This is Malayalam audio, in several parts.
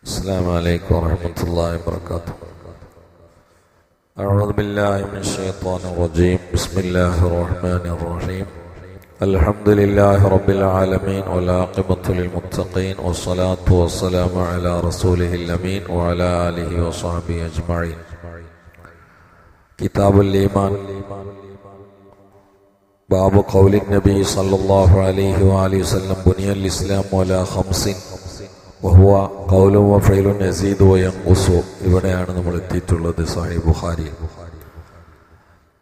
السلام عليكم ورحمة الله وبركاته. أعوذ بالله من الشيطان الرجيم. بسم الله الرحمن الرحيم. الحمد لله رب العالمين والعاقبة للمتقين والصلاة والسلام على رسوله الأمين وعلى آله وصحبه أجمعين. كتاب الإيمان. باب قول النبي صلى الله عليه وآله وسلم بني الإسلام على خمس വഹുവ കൗലും വഫയിലും നസീദ് വയങ്കുസു ഇവിടെയാണ് നമ്മൾ എത്തിയിട്ടുള്ളത് സാഹി ബുഹാരി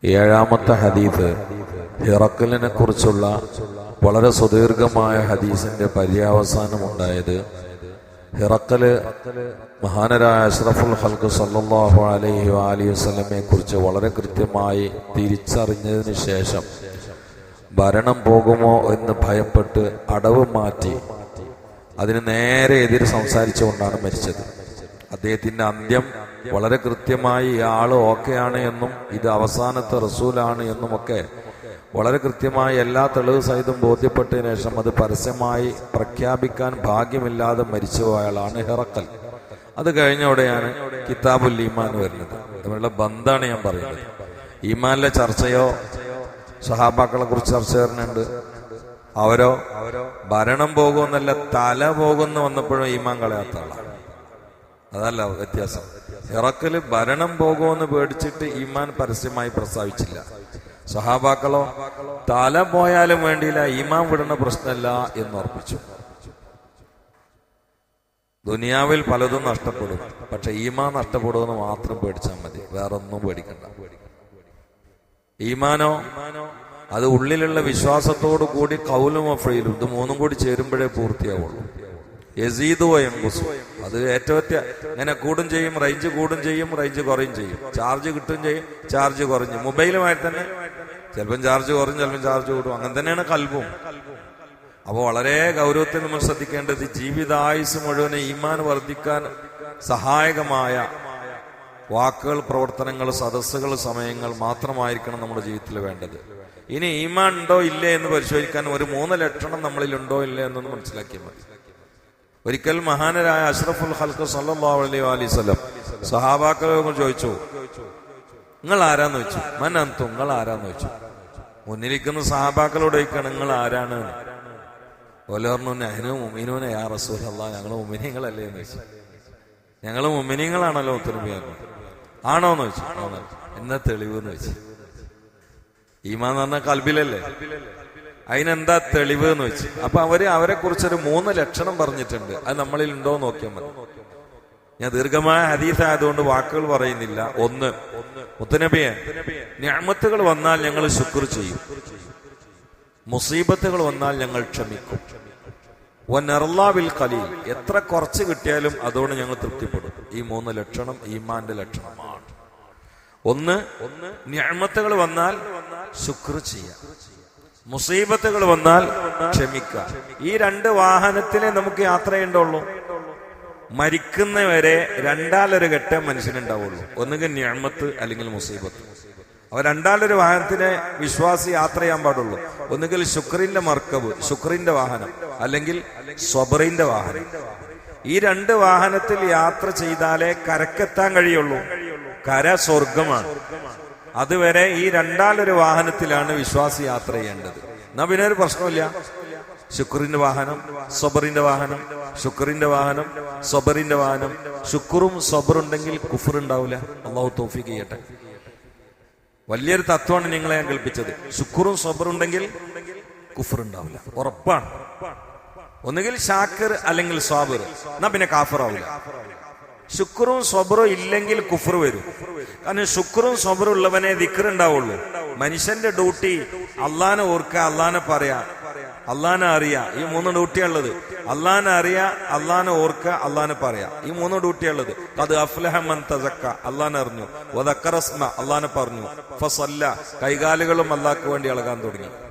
ഏഴാമത്തെ ഹദീഫ് ഹിറക്കലിനെ കുറിച്ചുള്ള വളരെ സുദീർഘമായ ഹദീസിന്റെ പര്യവസാനം ഉണ്ടായത് ഹിറക്കൽ മഹാനരായ അഷ്റഫുൽ ഹൽക്ക് സല്ലാഹു അലൈഹി അലി വസ്ലമെ കുറിച്ച് വളരെ കൃത്യമായി തിരിച്ചറിഞ്ഞതിന് ശേഷം ഭരണം പോകുമോ എന്ന് ഭയപ്പെട്ട് അടവ് മാറ്റി അതിന് നേരെ എതിര് സംസാരിച്ചുകൊണ്ടാണ് മരിച്ചത്. അദ്ദേഹത്തിന്റെ അന്ത്യം വളരെ കൃത്യമായി ആൾ ഓക്കെയാണ് എന്നും ഇത് അവസാനത്തെ റസൂലാണ് എന്നുമൊക്കെ വളരെ കൃത്യമായി എല്ലാ തെളിവ് സഹിതം ബോധ്യപ്പെട്ടതിന് ശേഷം അത് പരസ്യമായി പ്രഖ്യാപിക്കാൻ ഭാഗ്യമില്ലാതെ മരിച്ചുപോയാളാണ് ഹിറക്കൽ. അത് കഴിഞ്ഞോടെയാണ് കിതാബുൽ ഈമാൻ വരുന്നത്. തമ്മിലുള്ള ബന്ധാണ് ഞാൻ പറയുന്നത്. ഈമാനിലെ ചർച്ചയോ സഹാബാക്കളെ കുറിച്ച് ചർച്ച വരുന്നുണ്ട്. അവരോ ഭരണം പോകുമെന്നല്ല തല പോകുന്ന വന്നപ്പോഴും ഈമാൻ കളയാത്ത ആളാണ് അതല്ല വ്യത്യാസം. ഇറക്കൽ ഭരണം പോകുമെന്ന് പേടിച്ചിട്ട് ഈമാൻ പരസ്യമായി പ്രസ്താവിച്ചില്ല. സഹാബാക്കളോ തല പോയാലും വേണ്ടിയില്ല ഈമാൻ വിടുന്ന പ്രശ്നമല്ല എന്ന് ഉറപ്പിച്ചു. ദുനിയാവിൽ പലതും നഷ്ടപ്പെടും. പക്ഷെ ഈമാൻ നഷ്ടപ്പെടുമെന്ന് മാത്രം പേടിച്ചാൽ മതി. വേറൊന്നും പേടിക്കണ്ട. ഈമാനോ അത് ഉള്ളിലുള്ള വിശ്വാസത്തോടു കൂടി കൗലും അഫയിലും ഇത് മൂന്നും കൂടി ചേരുമ്പോഴേ പൂർത്തിയാവുള്ളൂ. യസീദു എങ്കുസു അത് ഏറ്റവും ഇങ്ങനെ കൂടും ചെയ്യും റേഞ്ച് കൂടും ചെയ്യും റേഞ്ച് കുറയും ചെയ്യും. ചാർജ് കിട്ടും ചെയ്യും ചാർജ് കുറഞ്ഞു. മൊബൈലുമായി തന്നെ ചിലപ്പം ചാർജ് കുറഞ്ഞു ചിലപ്പം ചാർജ് കൂടും. അങ്ങനെ തന്നെയാണ് കൽബും. അപ്പോൾ വളരെ ഗൗരവത്തിൽ നമ്മൾ ശ്രദ്ധിക്കേണ്ടത് ജീവിതായുസ് മുഴുവനെ ഈമാൻ വർദ്ധിക്കാൻ സഹായകമായ വാക്കുകൾ പ്രവർത്തനങ്ങൾ സദസ്സുകൾ സമയങ്ങൾ മാത്രമായിരിക്കണം നമ്മുടെ ജീവിതത്തിൽ വേണ്ടത്. ഇനി ഈമാൻ ഉണ്ടോ ഇല്ലേ എന്ന് പരിശോധിക്കാൻ ഒരു മൂന്ന് ലക്ഷണം നമ്മളിൽ ഉണ്ടോ ഇല്ലേ എന്നൊന്ന് മനസ്സിലാക്കിയാൽ മതി. ഒരിക്കൽ മഹാനരായ അഷ്റഫുൽ ഹൽക്ക് സല്ലാ അലൈഹി അലൈവല്ലം സഹാബാക്കളെ ചോദിച്ചു നിങ്ങൾ ആരാന്ന് വെച്ചു മനന്തു നിങ്ങൾ ആരാന്ന് വെച്ചു മുന്നിലിരിക്കുന്ന സഹാബാക്കളോട് ചോദിക്കണം നിങ്ങൾ ആരാണ്? ഓലോർന്നു നെഹ്നു മുമിനൂനെ യാ റസൂൽ ഞങ്ങൾ മുമിനിങ്ങളല്ലേ എന്ന് വെച്ചു ഞങ്ങൾ മുമിനിങ്ങളാണല്ലോ ആണോ? ആണോന്ന് വെച്ചു എന്നാ തെളിവ് എന്ന് വെച്ചു ഈമാന്ന് പറഞ്ഞാൽ കൽബിലല്ലേ? അതിനെന്താ തെളിവ് എന്ന് വെച്ച്? അപ്പൊ അവർ അവരെ കുറിച്ചൊരു മൂന്ന് ലക്ഷണം പറഞ്ഞിട്ടുണ്ട്. അത് നമ്മളിൽ ഉണ്ടോ നോക്കിയാൽ മതി. ഞാൻ ദീർഘമായ ഹദീസ് ആയതുകൊണ്ട് വാക്കുകൾ പറയുന്നില്ല. ഒന്ന് മുത്തനബിയെ ഞാമത്തുകൾ വന്നാൽ ഞങ്ങൾ ശുക്ർ ചെയ്യും. മുസീബത്തുകൾ വന്നാൽ ഞങ്ങൾ ക്ഷമിക്കും. വനർലാവിൽ കലി എത്ര കുറച്ച് കിട്ടിയാലും അതുകൊണ്ട് ഞങ്ങൾ തൃപ്തിപ്പെടും. ഈ മൂന്ന് ലക്ഷണം ഈമാന്റെ ലക്ഷണമാണ്. ഒന്ന് ഒന്ന് ഞാമത്തുകൾ വന്നാൽ ശുക്ർ ചെയ്യാം. മുസീബത്തുകൾ വന്നാൽ ക്ഷമിക്കുക. ഈ രണ്ട് വാഹനത്തിലെ നമുക്ക് യാത്ര ചെയ്യേണ്ടുള്ളൂ മരിക്കുന്നവരെ രണ്ടാലൊരു ഘട്ടം മനുഷ്യനുണ്ടാവുള്ളൂ. ഒന്നുകിൽ ഞാമത്ത് അല്ലെങ്കിൽ മുസീബത്ത്. അവ രണ്ടാലൊരു വാഹനത്തിനെ വിശ്വാസി യാത്ര ചെയ്യാൻ പാടുള്ളൂ. ഒന്നുകിൽ ശുക്രിന്റെ മർക്കവ് ശുക്രിന്റെ വാഹനം അല്ലെങ്കിൽ സ്വബറിന്റെ വാഹനം. ഈ രണ്ട് വാഹനത്തിൽ യാത്ര ചെയ്താലേ കരക്കെത്താൻ കഴിയുള്ളൂ. കര സ്വർഗമാണ് അതുവരെ ഈ രണ്ടാലൊരു വാഹനത്തിലാണ് വിശ്വാസി യാത്ര ചെയ്യേണ്ടത്. എന്നാ പിന്നെ ഒരു പ്രശ്നമില്ല ശുക്രിന്റെ വാഹനം സബറിന്റെ വാഹനം ശുക്രിന്റെ വാഹനം സബറിന്റെ വാഹനം. ശുക്റും സബറുണ്ടെങ്കിൽ കുഫർ ഉണ്ടാവില്ല അള്ളാഹു തോഫിക്ക് ചെയ്യട്ടെ. വലിയൊരു തത്വമാണ് നിങ്ങളെ ഞാൻ കൽപ്പിച്ചത് ശുക്റും സബറുണ്ടെങ്കിൽ കുഫർ ഉണ്ടാവില്ല ഉറപ്പാണ്. ഒന്നുകിൽ ഷാക്കർ അല്ലെങ്കിൽ സ്വാബർ എന്നാ പിന്നെ കാഫറാവില്ല ശുക്രും സ്വബറും ഇല്ലെങ്കിൽ കുഫർ വരും. കാരണം ശുക്രും സ്വബറും ഉള്ളവനെ ദിക്കറുണ്ടാവുള്ളൂ മനുഷ്യന്റെ ഡ്യൂട്ടി അള്ളാനെ ഓർക്കുക അള്ളാനെ പറയാ അള്ളാനെ അറിയാ. ഈ മൂന്ന് ഡ്യൂട്ടിയാണുള്ളത് അള്ളാനെ അറിയാ അള്ളാനെ ഓർക്കുക അള്ളാനെ പറയാ. ഈ മൂന്ന് ഡ്യൂട്ടിയാണുള്ളത് അത് അഫ്ലഹമൻ തസക്ക. അള്ളാനെ അറിഞ്ഞു. വദക്കറസ്മ അള്ളാനെ പറഞ്ഞു. ഫസല്ല. കൈകാലുകളും അള്ളാഹ്ക്ക് വേണ്ടി ഇളകാൻ തുടങ്ങി.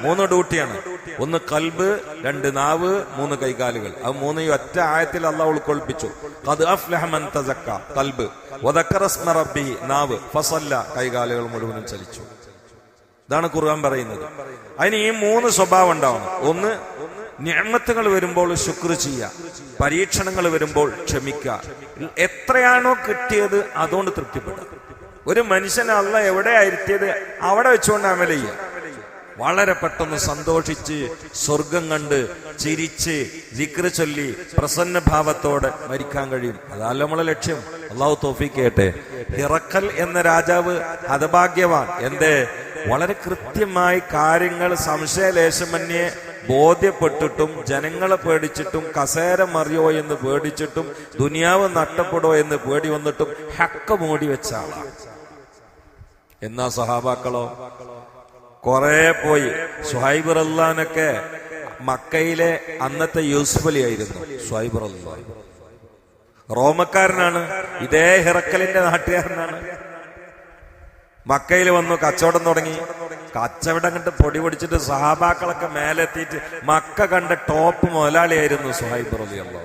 മൂന്ന് ഡ്യൂട്ടിയാണ്. ഒന്ന് കൽബ് രണ്ട് നാവ് മൂന്ന് കൈകാലുകൾ. അത് മൂന്ന് ഒറ്റ ആയത്തിൽ അള്ളാഹ് ഉൾക്കൊള്ളിപ്പിച്ചു. ഖദ് അഫ്ലഹ മൻ തസക്ക കൽബ്. നാവ് ഫസല്ല. കൈകാലുകൾ മുഴുവനും ചലിച്ചു. ഇതാണ് ഖുർആൻ പറയുന്നത്. അതിന് ഈ മൂന്ന് സ്വഭാവം ഉണ്ടാവണം. ഒന്ന് ഞാമത്തുകൾ വരുമ്പോൾ ശുക്ർ ചെയ്യുക. പരീക്ഷണങ്ങൾ വരുമ്പോൾ ക്ഷമിക്കുക. എത്രയാണോ കിട്ടിയത് അതുകൊണ്ട് തൃപ്തിപ്പെടുക. ഒരു മനുഷ്യനെ അല്ല എവിടെ ഇരുത്തിയത് അവിടെ വെച്ചുകൊണ്ട് അമല ചെയ്യുക. വളരെ പെട്ടെന്ന് സന്തോഷിച്ച് സ്വർഗം കണ്ട് ചിരിച്ച് ജിക്ര ചൊല്ലി പ്രസന്ന ഭാവത്തോടെ മരിക്കാൻ കഴിയും. അതല്ല നമ്മളെ ലക്ഷ്യം. അള്ളാഹു തോഫിക്കേട്ടെ ഹിറക്കൽ എന്ന രാജാവ് ഹതഭാഗ്യവാൻ. എന്തേ? വളരെ കൃത്യമായി കാര്യങ്ങൾ സംശയലേശമന്യേ ബോധ്യപ്പെട്ടിട്ടും ജനങ്ങളെ പേടിച്ചിട്ടും കസേര മറിയോ എന്ന് പേടിച്ചിട്ടും ദുനിയാവ് നഷ്ടപ്പെടോ എന്ന് പേടി വന്നിട്ടും ഹക്ക മൂടി വെച്ച ആളാണ് എന്നാ സഹാബാക്കളോ? കുറെ പോയി. സുഹൈബ് റല്ലാനൊക്കെ മക്കയിലെ അന്നത്തെ യൂസുഫ് അലി ആയിരുന്നു. സുഹൈബ് റല്ലാൻ റോമക്കാരനാണ്. ഇതേ ഹിറക്കലിന്റെ നാട്ടുകാരനാണ്. മക്കയിൽ വന്നു കച്ചവടം തുടങ്ങി. കച്ചവടം കണ്ട് പൊടി പൊടിച്ചിട്ട് സഹാബാക്കളൊക്കെ മേലെത്തിയിട്ട് മക്ക കണ്ട ടോപ്പ് മുതലാളിയായിരുന്നു സുഹൈബ് റബിയുള്ള.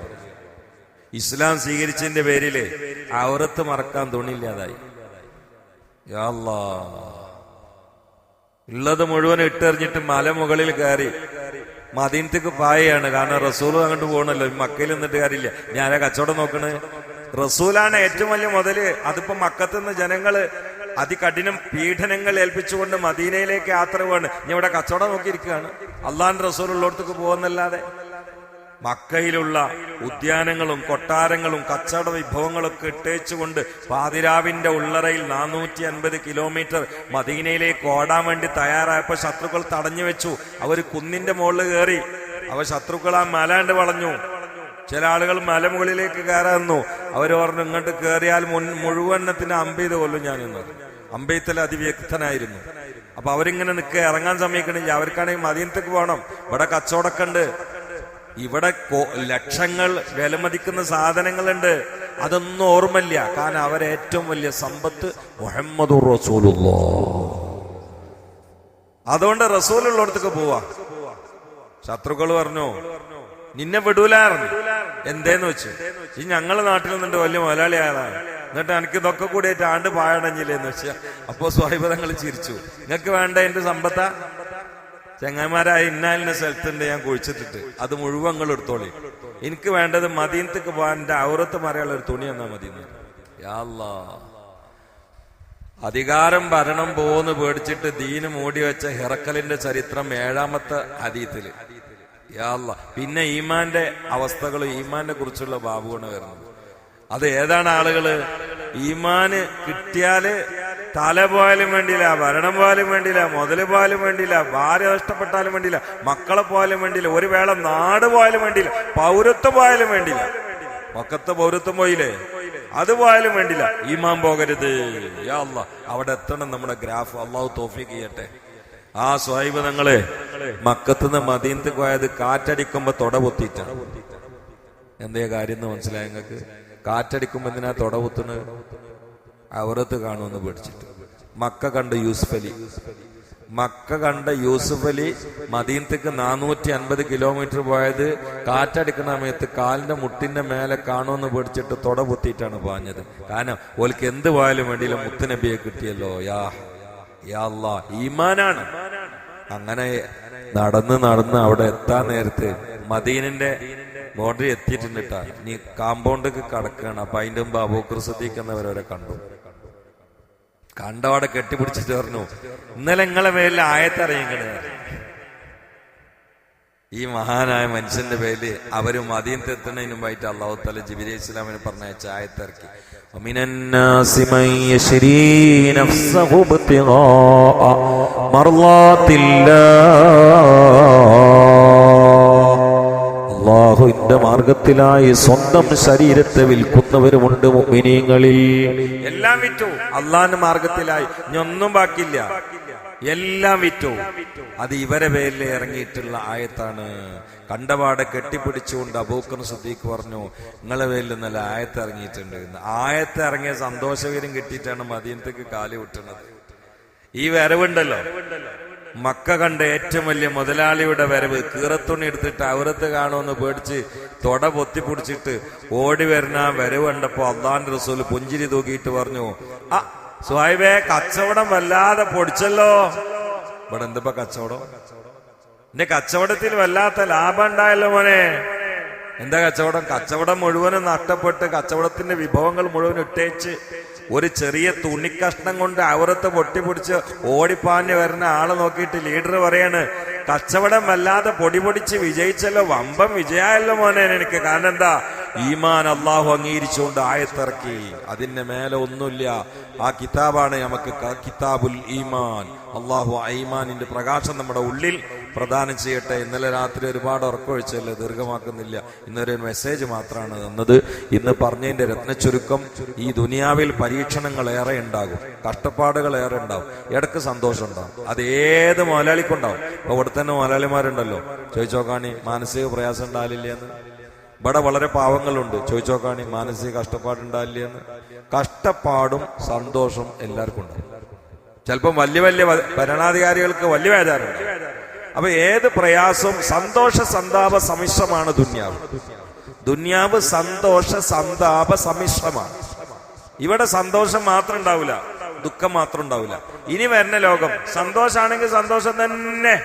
ഇസ്ലാം സ്വീകരിച്ചതിന്റെ പേരിൽ അവരത്ത് മറക്കാൻ തുണിയില്ലാതായി. ഉള്ളത് മുഴുവൻ ഇട്ടെറിഞ്ഞിട്ട് മല മുകളിൽ കയറി മദീനത്തേക്ക് പായയാണ്. കാരണം റസൂൽ അങ്ങോട്ട് പോകണല്ലോ മക്കയിൽ നിന്നിട്ട് കാര്യമില്ല. ഞാനാ കച്ചവടം നോക്കണേ. റസൂലാണ് ഏറ്റവും വലിയ മുതൽ. അതിപ്പോ മക്കത്തുനിന്ന് ജനങ്ങൾ അതികഠിനം പീഡനങ്ങൾ ഏൽപ്പിച്ചുകൊണ്ട് മദീനയിലേക്ക് യാത്ര പോവാണ്. ഞാൻ ഇവിടെ കച്ചവടം നോക്കിയിരിക്കുകയാണ്. അള്ളാൻ റസൂലുള്ളടത്തേക്ക് പോകുന്നല്ലാതെ മക്കയിലുള്ള ഉദ്യാനങ്ങളും കൊട്ടാരങ്ങളും കച്ചവട വിഭവങ്ങളൊക്കെ ഇട്ടേച്ചുകൊണ്ട് പാതിരാവിന്റെ ഉള്ളറയിൽ നാനൂറ്റി അൻപത് കിലോമീറ്റർ മദീനയിലേക്ക് ഓടാൻ വേണ്ടി തയ്യാറായപ്പോ ശത്രുക്കൾ തടഞ്ഞു വെച്ചു അവർ കുന്നിന്റെ മുകളിൽ കയറി. അവ ശത്രുക്കൾ ആ മലാണ്ട് വളഞ്ഞു. ചില ആളുകൾ മലമുകളിലേക്ക് കയറാന്നു അവർ പറഞ്ഞു ഇങ്ങോട്ട് കയറിയാൽ മുൻ മുഴുവണ്ണത്തിന് അമ്പെയ്ത് കൊല്ലും ഞാൻ എന്ന് അമ്പെയ്ത്തൽ അതിവ്യക്തനായിരുന്നു. അപ്പൊ അവരിങ്ങനെ നിൽക്കുക ഇറങ്ങാൻ സമയക്കണില്ല അവർക്കാണെങ്കിൽ മദീനത്തേക്ക് പോകണം. ഇവിടെ കച്ചവടക്കുണ്ട് ഇവിടെ ലക്ഷങ്ങൾ വിലമതിക്കുന്ന സാധനങ്ങളുണ്ട്. അതൊന്നും ഓർമ്മയില്ല. കാരണം അവരേറ്റവും വലിയ സമ്പത്ത് മുഹമ്മദ് അതുകൊണ്ട് റസൂലുള്ളടത്തേക്ക് പോവാ. ശത്രുക്കൾ പറഞ്ഞു നിന്നെ വിടൂലായിരുന്നു എന്തേന്ന് വെച്ചു? ഈ ഞങ്ങളെ നാട്ടിൽ നിന്നുണ്ട് വലിയ മുതലാളിയായതാണ് എന്നിട്ട് എനിക്ക് ഇതൊക്കെ കൂടിയിട്ട് ആണ്ട് പായടഞ്ഞില്ലേന്ന് വെച്ചാ. അപ്പോ സ്വാഹിബതങ്ങൾ ചിരിച്ചു. നിങ്ങൾക്ക് വേണ്ട എന്റെ സമ്പത്ത? ചെങ്ങന്മാരായ ഇന്നാലിന്റെ സ്ഥലത്തുണ്ട് ഞാൻ കുഴിച്ചിട്ടിട്ട്. അത് മുഴുവൻ നിങ്ങൾ എടുത്തോളി. എനിക്ക് വേണ്ടത് മദീനത്തേക്ക് പോകാൻ എന്റെ ഔറത്ത് മറയുള്ള ഒരു തുണി എന്നാ മതി. അധികാരം ഭരണം പോന്ന് പേടിച്ചിട്ട് ദീന് മൂടി വെച്ച ഹിറക്കലിന്റെ ചരിത്രം ഏഴാമത്തെ അതീത്തിൽ പിന്നെ ഈമാന്റെ അവസ്ഥകൾ ഈമാനെ കുറിച്ചുള്ള ബാബുവാണ് വരുന്നത്. അത് ഏതാണ് ആളുകൾ? ഈമാന് കിട്ടിയാൽ തല പോയാലും വേണ്ടിയില്ല ഭരണം പോയാലും വേണ്ടിയില്ല മുതൽ പോയാലും വേണ്ടിയില്ല ഭാര്യ നഷ്ടപ്പെട്ടാലും വേണ്ടിയില്ല മക്കളെ പോയാലും വേണ്ടിയില്ല ഒരു വേള നാട് പോയാലും വേണ്ടിയില്ല പൗരത്വം പോയാലും വേണ്ടിയില്ല. മക്കത്തെ പൗരത്വം പോയില്ലേ? അത് പോയാലും വേണ്ടില്ല ഈമാൻ പോകരുത്. അവിടെ എത്തണം നമ്മുടെ ഗ്രാഫ്. അള്ളാഹു തോഫിക്ക് ചെയ്യട്ടെ. ആ സ്വാഹിബങ്ങളെ മക്കത്തുനിന്ന് മദീനത്ത് പോയത് കാറ്റടിക്കുമ്പോ തൊട പൊത്തിയിട്ടാണ്. എന്തേ കാര്യം എന്ന് മനസ്സിലായ നിങ്ങൾക്ക്? കാറ്റടിക്കുമ്പോ എന്തിനാ തൊട പൊത്തുന്നത്? അവറത്ത് കാണുമെന്ന് പേടിച്ചിട്ട്. മക്ക കണ്ട യൂസുഫ് അലി. മക്ക കണ്ട യൂസുഫ് അലി മദീനത്തേക്ക് നാനൂറ്റി അൻപത് കിലോമീറ്റർ പോയത് കാറ്റടിക്കുന്ന സമയത്ത് കാലിന്റെ മുട്ടിന്റെ മേലെ കാണുമെന്ന് പേടിച്ചിട്ട് തൊട പൊത്തിയിട്ടാണ് പാഞ്ഞത്. കാരണം ഓൽക്ക് എന്ത് പോയാലും വേണ്ടിയില്ല മുത്തുനബിയെ കിട്ടിയല്ലോ. യാ ഈമാനാണ്. അങ്ങനെ നടന്ന് നടന്ന് അവിടെ എത്താൻ നേരത്ത് മദീനിന്റെ ബോർഡറി എത്തിയിട്ടുണ്ട് ഇനി നീ കാമ്പൗണ്ടൊക്കെ കടക്കുകയാണ് അപ്പൊ അതിന്റെ മുമ്പ് അബൂക്കർ എന്നവരവരെ കണ്ടു. കണ്ടവിടെ കെട്ടിപ്പിടിച്ച് ചേർന്നു ഇന്നലെ നിങ്ങളെ പേരിൽ ആയത്തറിയങ്ങൾ ഈ മഹാനായ മനുഷ്യന്റെ പേരിൽ അവർ മദീനത്തെത്തുന്നതിനുമായിട്ട് അള്ളാഹു തല ജിബിരി ഇസ്ലാമിന് പറഞ്ഞ ആയത്തിറക്കി ومن الناس من يشري نفسه ابتغاء مرضات الله അള്ളാഹുവിന്റെ മാർഗത്തിലായി സ്വന്തം ശരീരത്തെ വിൽക്കുന്നവരുമുണ്ട് മുഅ്മിനീങ്ങളിൽ എല്ലാം വിറ്റു അള്ളാഹിന്റെ മാർഗത്തിലായി ഇനി ഒന്നും ബാക്കിയില്ല എല്ലാം വിറ്റു അത് ഇവരെ പേരിൽ ഇറങ്ങിയിട്ടുള്ള ആയത്താണ്. കണ്ടപാട് കെട്ടിപ്പിടിച്ചുകൊണ്ട് അബൂക്കർ സദ്ദീഖ് പറഞ്ഞു നിങ്ങളെ പേരിൽ നല്ല ആയത്ത് ഇറങ്ങിയിട്ടുണ്ട്. ആയത്ത് ഇറങ്ങിയ സന്തോഷവീരം കിട്ടിയിട്ടാണ് മദീനത്തേക്ക് കാലി വിട്ടുന്നത് ഈ വരവുണ്ടല്ലോ. മക്ക കണ്ട ഏറ്റവും വലിയ മുതലാളിയുടെ വരവ്. കീറത്തുണി എടുത്തിട്ട് അവരത്ത് കാണുമെന്ന് പേടിച്ച് തൊട പൊത്തിപ്പിടിച്ചിട്ട് ഓടി വരുന്ന വരവ് കണ്ടപ്പോ അള്ളാന്റെ റസൂൽ പുഞ്ചിരി തൂക്കിയിട്ട് പറഞ്ഞു ആ സ്വാഹിബേ കച്ചവടം വല്ലാതെ പൊടിച്ചല്ലോ. ഇവിടെ എന്തിപ്പോ കച്ചവടം? എന്റെ കച്ചവടത്തിൽ വല്ലാത്ത ലാഭം ഉണ്ടായല്ലോ മോനെ. എന്താ കച്ചവടം? കച്ചവടം മുഴുവനും നഷ്ടപ്പെട്ട് കച്ചവടത്തിന്റെ വിഭവങ്ങൾ മുഴുവൻ ഇട്ടേച്ച് ഒരു ചെറിയ തുണിക്കഷ്ണം കൊണ്ട് അവരത്തെ പൊട്ടിപ്പൊടിച്ച് ഓടിപ്പാഞ്ഞ് വരുന്ന ആളെ നോക്കിയിട്ട് ലീഡർ പറയാണ് കച്ചവടം വല്ലാതെ പൊടി പൊടിച്ച് വിജയിച്ചല്ലോ വമ്പം വിജയമല്ലോ മോനെ എനിക്ക്. കാരണം എന്താ? ഈമാൻ അള്ളാഹു അംഗീകരിച്ചുകൊണ്ട് ആയത്തിറക്കി. അതിന്റെ മേലെ ഒന്നുമില്ല. ആ കിതാബാണ് നമുക്ക് കിതാബുൽ ഈമാൻ. അള്ളാഹു ഐമാനിന്റെ പ്രകാശം നമ്മുടെ ഉള്ളിൽ പ്രദാനം ചെയ്യട്ടെ. ഇന്നലെ രാത്രി ഒരുപാട് ഉറക്കമൊഴിച്ചല്ലേ ദീർഘമാക്കുന്നില്ല. ഇന്നൊരു മെസ്സേജ് മാത്രമാണ് തന്നത്. ഇന്ന് പറഞ്ഞതിന്റെ രത്നച്ചുരുക്കം ഈ ദുനിയാവിൽ പരീക്ഷണങ്ങൾ ഏറെ ഉണ്ടാകും. കഷ്ടപ്പാടുകൾ ഏറെ ഉണ്ടാവും ഇടയ്ക്ക് സന്തോഷം ഉണ്ടാവും അത് ഏത് മുതലാളിക്കുണ്ടാവും ഇപ്പൊ ഇവിടെ തന്നെ മുതലാളിമാരുണ്ടല്ലോ ചോദിച്ചോക്കാണി മാനസിക പ്രയാസം ഉണ്ടാവില്ല എന്ന് ഇവിടെ വളരെ പാവങ്ങളുണ്ട്. ചോദിച്ചോക്കാണി മാനസിക കഷ്ടപ്പാടുണ്ടാവില്ല എന്ന് കഷ്ടപ്പാടും സന്തോഷം എല്ലാവർക്കും ഉണ്ട്. ചിലപ്പം വലിയ വലിയ ഭരണാധികാരികൾക്ക് വലിയ വേദാറുണ്ട് അപ്പൊ ഏത് പ്രയാസവും സന്തോഷ സന്താപ സമ്മിശ്രമാണ് ദുന്യാവ്. ദുന്യാവ് സന്തോഷ സന്താപ സമ്മിശ്രമാണ് ഇവിടെ സന്തോഷം മാത്രം ഉണ്ടാവില്ല ദുഃഖം മാത്രം ഉണ്ടാവില്ല. ഇനി വരുന്ന ലോകം സന്തോഷാണെങ്കിൽ സന്തോഷം തന്നെ.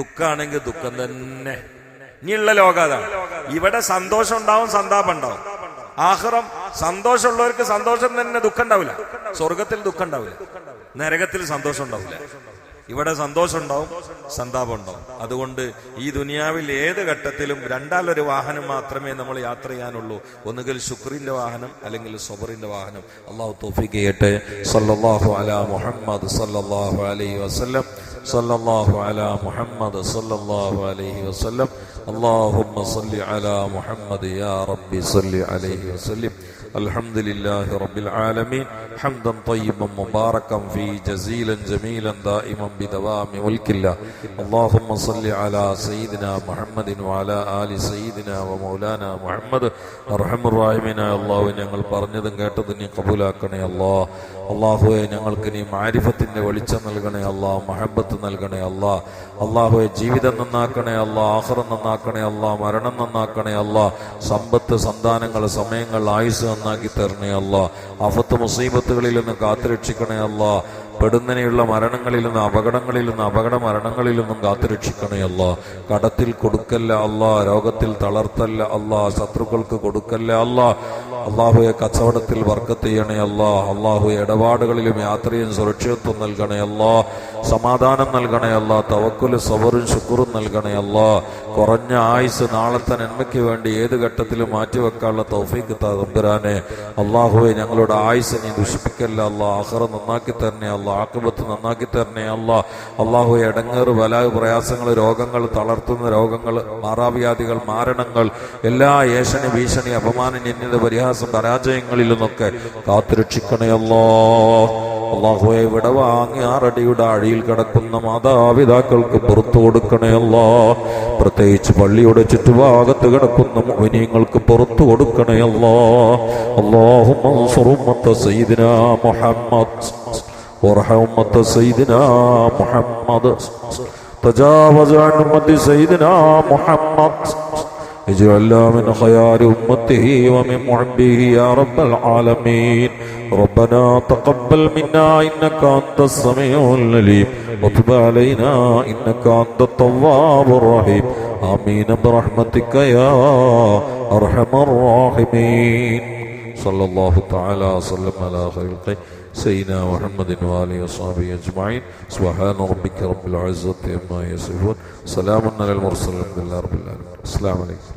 ദുഃഖാണെങ്കിൽ ദുഃഖം തന്നെ. ഇനിയുള്ള ലോകം അതാണ്. ഇവിടെ സന്തോഷം ഉണ്ടാവും സന്താപം ഉണ്ടാവും. ആഹ്റം സന്തോഷമുള്ളവർക്ക് സന്തോഷം തന്നെ ദുഃഖം ഉണ്ടാവില്ല. സ്വർഗത്തിൽ ദുഃഖം ഉണ്ടാവില്ല. നരകത്തിൽ സന്തോഷം ഉണ്ടാവില്ല. ഇവിടെ സന്തോഷം ഉണ്ടാവും സന്താപം ഉണ്ടാവും. അതുകൊണ്ട് ഈ ദുനിയാവിൽ ഏത് ഘട്ടത്തിലും രണ്ടാലൊരു വാഹനം മാത്രമേ നമ്മൾ യാത്ര ചെയ്യാനുള്ളൂ. ഒന്നുകിൽ ശുക്രിന്റെ വാഹനം അല്ലെങ്കിൽ സൊബറിന്റെ വാഹനം. അള്ളാഹു തോഫിക്ക് ചെയ്യട്ടെ. സല്ലല്ലാഹു അലാ മുഹമ്മദ് സല്ലാഹു അലൈ വസല്ലം. സല്ലല്ലാഹു അലാ മുഹമ്മദ് സല്ലല്ലാഹു അലൈഹി വസല്ലം اللهم صل على محمد يا ربي صل عليه وسلم الحمد لله رب العالمين حمدا طيبا مباركا فيه جزيلا جميلا دائما بدوام ملك الله اللهم صل على سيدنا محمد وعلى آل سيدنا ومولانا محمد അർഹം റാഹിമീനായ അള്ളാഹു ഞങ്ങൾ പറഞ്ഞതും കേട്ടതും നീ കബൂലാക്കണേ അല്ലാ അള്ളാഹുവെ ഞങ്ങൾക്ക് നീ മാരിഫത്തിന്റെ വെളിച്ചം നൽകണേ അല്ലാ മഹബത്ത് നൽകണേ അല്ലാ അള്ളാഹുവെ ജീവിതം നന്നാക്കണേ അല്ലാ ആഹ്റം നന്നാക്കണേ അല്ലാ മരണം നന്നാക്കണേ അല്ലാ സമ്പത്ത് സന്താനങ്ങൾ സമയങ്ങൾ ആയുസ് നന്നാക്കി തരണേ അല്ലാ അഫത്ത് മുസീബത്തുകളിൽ നിന്ന് കാത്തുരക്ഷിക്കണേ അല്ലാ പെടുന്നതിനെയുള്ള മരണങ്ങളിൽ നിന്ന് അപകടങ്ങളിൽ നിന്ന് അപകട മരണങ്ങളിൽ നിന്നും കാത്തുരക്ഷിക്കണേ അല്ല കടത്തിൽ കൊടുക്കല്ല അല്ല രോഗത്തിൽ തളർത്തല്ല അല്ല ശത്രുക്കൾക്ക് കൊടുക്കല്ല അല്ല അള്ളാഹുയെ കച്ചവടത്തിൽ വർക്കത്ത് ചെയ്യണേ അല്ലാ. അള്ളാഹു ഇടപാടുകളിലും യാത്രയും സുരക്ഷിതത്വം നൽകണേ അല്ലാ. സമാധാനം നൽകണേ അല്ലാ. തവക്കുൽ സബറും ശുക്റും നൽകണേ അല്ല. കുറഞ്ഞ ആയുസ് നാളത്തെ നന്മയ്ക്ക് വേണ്ടി ഏത് ഘട്ടത്തിലും മാറ്റിവെക്കാനുള്ള തൗഫീക്ക് തമ്പുരാനെ അള്ളാഹുവെ ഞങ്ങളുടെ ആയുസ് നീ ദുഷിപ്പിക്കല്ല അല്ല. ആഹ്റ നന്നാക്കി തരണേ അല്ല. ആക്കുബത്ത് നന്നാക്കി തരണേ അല്ല. അള്ളാഹു എടങ്ങേറ് വല പ്രയാസങ്ങൾ രോഗങ്ങൾ തളർത്തുന്ന രോഗങ്ങൾ മാറാവ്യാധികൾ മാരണങ്ങൾ എല്ലാ ഏഷണി ഭീഷണി അപമാന നിന്ദിത പരിഹാസം പരാജയങ്ങളിൽ നിന്നൊക്കെ കാത്തുരക്ഷിക്കണേ അല്ലോ. അള്ളാഹുവെ വാങ്ങി ആറടിയുടെ അഴിയിൽ കിടക്കുന്ന മാതാപിതാക്കൾക്ക് പുറത്തു കൊടുക്കണേ അല്ലോ. പ്രത്യേകിച്ച് പള്ളിയുടെ ചുറ്റുഭാഗത്ത് കിടക്കുന്ന മോഹിനിയങ്ങൾക്ക് പുറത്തു കൊടുക്കണേ അല്ലോ അള്ളാഹു സയ്യിദിന മുഹമ്മദ് وارحم أمة سيدنا محمد تجاوز عن أمة سيدنا محمد اجعلنا من خيار أمته ومن محبه يا رب العالمين ربنا تقبل منا إنك أنت السميع العليم وتب علينا إنك أنت التواب الرحيم آمين برحمتك يا أرحم الراحمين صلى الله تعالى وسلم على خير الخير سيدنا محمد وآله وصحبه أجمعين سبحان ربك رب العزة عما يصفون سلام على المرسلين الحمد لله رب العالمين السلام عليكم